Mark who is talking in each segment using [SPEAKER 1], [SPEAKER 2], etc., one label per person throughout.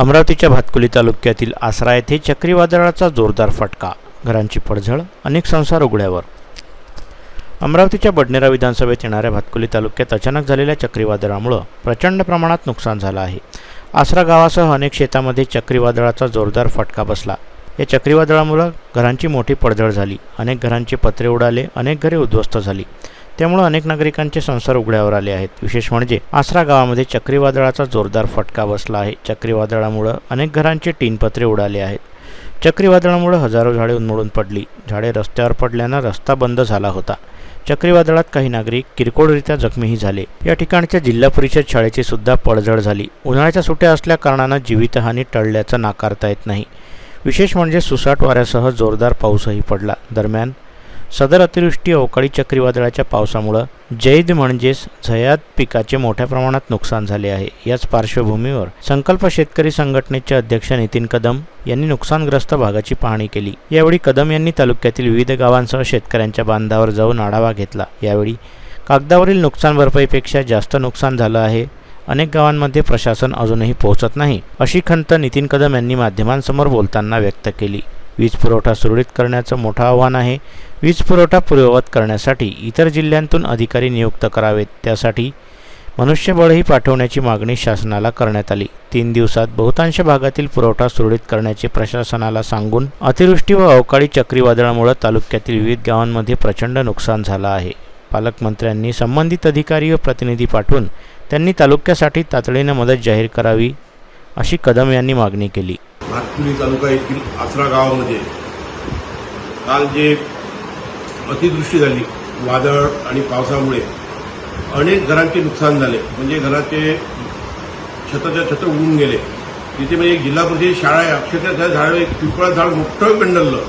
[SPEAKER 1] अमरावतीच्या भातकुली तालुक्यातील आसरा येथे चक्रीवादळाचा जोरदार फटका. घरांची पडझड अनेक संसार उघड्यावर. अमरावतीच्या बडनेरा विधानसभेत येणाऱ्या भातकुली तालुक्यात अचानक झालेल्या चक्रीवादळामुळं प्रचंड प्रमाणात नुकसान झालं आहे. आसरा गावासह अनेक शेतामध्ये चक्रीवादळाचा जोरदार फटका बसला. या चक्रीवादळामुळं घरांची मोठी पडझड झाली. अनेक घरांचे पत्रे उडाले अनेक घरे उद्ध्वस्त झाली. त्यामुळे अनेक नागरिकांचे संसार उघड्यावर आले आहेत. विशेष म्हणजे आसरा गावामध्ये चक्रीवादळाचा जोरदार फटका बसला आहे. चक्रीवादळामुळं अनेक घरांचे टीनपत्रे उडाले आहेत. चक्रीवादळामुळे हजारो झाडे उन्मळून पडली. झाडे रस्त्यावर पडल्यानं रस्ता बंद झाला होता. चक्रीवादळात काही नागरिक किरकोळरित्या जखमीही झाले. या ठिकाणच्या जिल्हा परिषद शाळेची सुद्धा पडझड झाली. उन्हाळ्याच्या सुट्या असल्या कारणानं जीवितहानी टळल्याचं नाकारता येत नाही. विशेष म्हणजे सुसाट वाऱ्यासह जोरदार पाऊसही पडला. दरम्यान सदर अतिवृष्टी अवकाळी चक्रीवादळाच्या पावसामुळं जैद म्हणजेच झयात पिकाचे मोठ्या प्रमाणात नुकसान झाले आहे. याच पार्श्वभूमीवर संकल्प शेतकरी संघटनेचे अध्यक्ष नितीन कदम यांनी नुकसानग्रस्त भागाची पाहणी केली. यावेळी कदम यांनी तालुक्यातील विविध गावांसह शेतकऱ्यांच्या बांधावर जाऊन आढावा घेतला. यावेळी कागदावरील नुकसान भरपाईपेक्षा जास्त नुकसान झालं आहे. अनेक गावांमध्ये प्रशासन अजूनही पोहोचत नाही अशी खंत नितीन कदम यांनी माध्यमांसमोर बोलताना व्यक्त केली. वीज पुरवठा सुरळीत करण्याचं मोठं आव्हान आहे. वीज पुरवठा पूर्ववत करण्यासाठी इतर जिल्ह्यांतून अधिकारी नियुक्त करावेत. त्यासाठी मनुष्यबळही पाठवण्याची मागणी शासनाला करण्यात आली. तीन दिवसात बहुतांश भागातील पुरवठा सुरळीत करण्याचे प्रशासनाला सांगून अतिवृष्टी व अवकाळी चक्रीवादळामुळे तालुक्यातील विविध गावांमध्ये प्रचंड नुकसान झालं आहे. पालकमंत्र्यांनी संबंधित अधिकारी व प्रतिनिधी पाठवून त्यांनी तालुक्यासाठी तातडीनं मदत जाहीर करावी अशी कदम यांनी मागणी केली.
[SPEAKER 2] भातकुली तालुका येथील आसरा गावामध्ये काल जे अतिवृष्टी झाली वादळ आणि पावसामुळे अनेक घरांचे नुकसान झाले. म्हणजे घराचे छताच्या छत उडून गेले. तिथे म्हणजे एक जिल्हा परिषद शाळा आहे. अक्षरशः त्या झाड एक पिंपळा झाड मोठं पेंडललं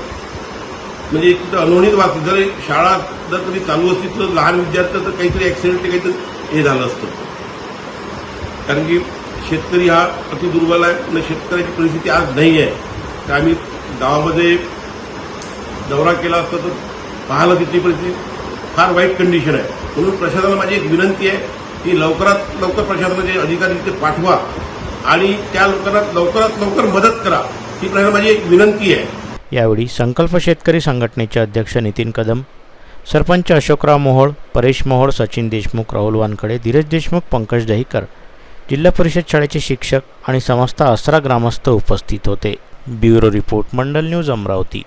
[SPEAKER 2] म्हणजे एक तिथं अनोणीत वाचली जर एक शाळा जर कधी चालू असती तर लहान विद्यार्थ्याचं काहीतरी ऍक्सिडेंट काहीतरी हे झालं असतं. कारण की शेतकरी हा अति दुर्बल आहे आणि शेतकऱ्याची परिस्थिती आज नाही आहे. तर आम्ही गावामध्ये दौरा केला असता तर पाहायला तिथली परिस्थिती. फार वाईट कंडिशन आहे. म्हणून प्रशासनाला माझी एक विनंती आहे की लवकरात लवकर प्रशासनाचे अधिकारी तिथे पाठवा आणि त्या लोकांना लवकरात लवकर मदत करा. ही प्रशासन माझी एक विनंती आहे.
[SPEAKER 1] यावेळी संकल्प शेतकरी संघटनेचे अध्यक्ष नितीन कदम सरपंच अशोकराव मोहोळ परेश मोहोळ सचिन देशमुख राहुल वानखडे धीरज देशमुख पंकज दहीकर जिल्हा परिषद शाळेचे शिक्षक आणि समस्त आसरा ग्रामस्थ उपस्थित होते. Bureau report Mandal news Amravati.